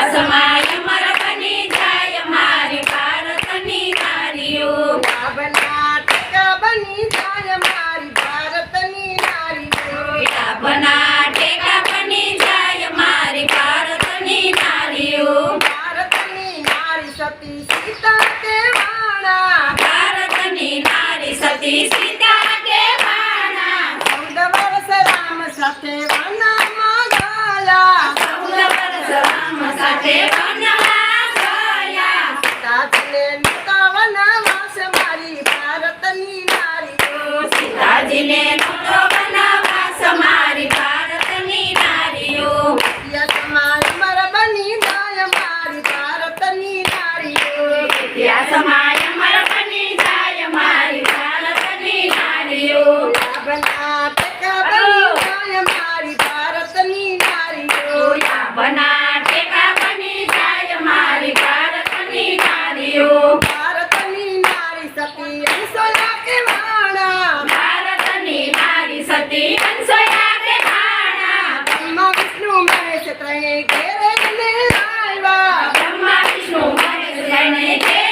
વિકાસમાય મરકની જાય મારી ભારતની નારીઓ કર્ણાટક બની જાય મારી ભારતની નારીઓ કર્ણાટક બની જાય મારી ભારતની નારીઓ ભારતની નારી સતી સીતા કે વાણા ભારતની નારી સતી સીતા કે વાણા ચૌદ વર્ષ રામ સાથે વાણા બ્રહ્મા વિષ્ણુ મહેશ ત્રણે ઘેર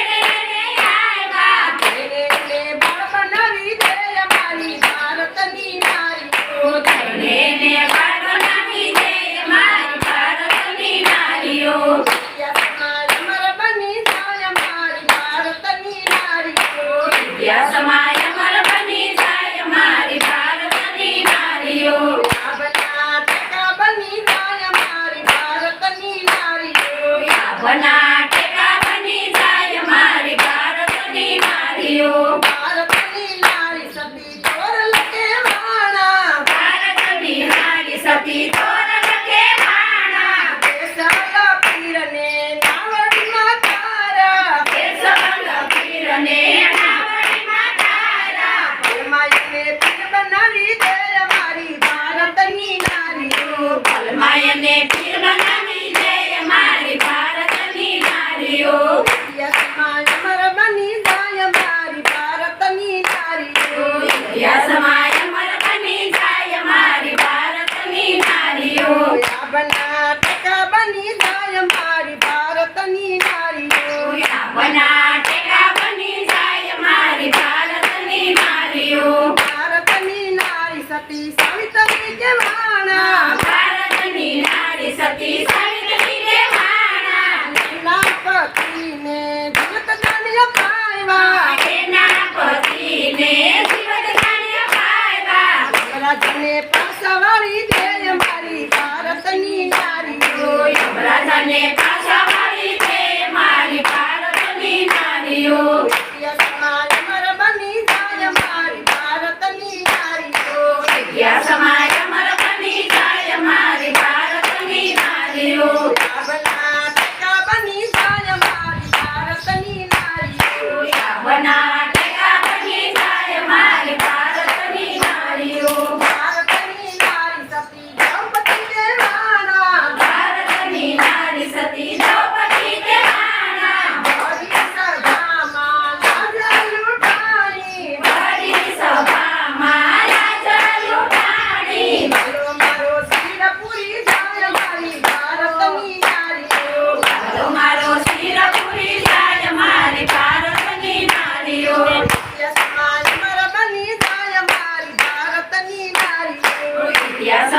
બનાટેકા બની જાય મારી ભારતની નારીઓ. બનાટેકા બની જાય મારી ભારતની નારીઓ. ભારતની નારી સતી સવિતરી કે વાણા ભારતની નારી સતી સવિતરી કે વાણા એના પતિને જીવત દાન અપાવ્યા એના પતિને જીવત દાન દે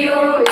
you.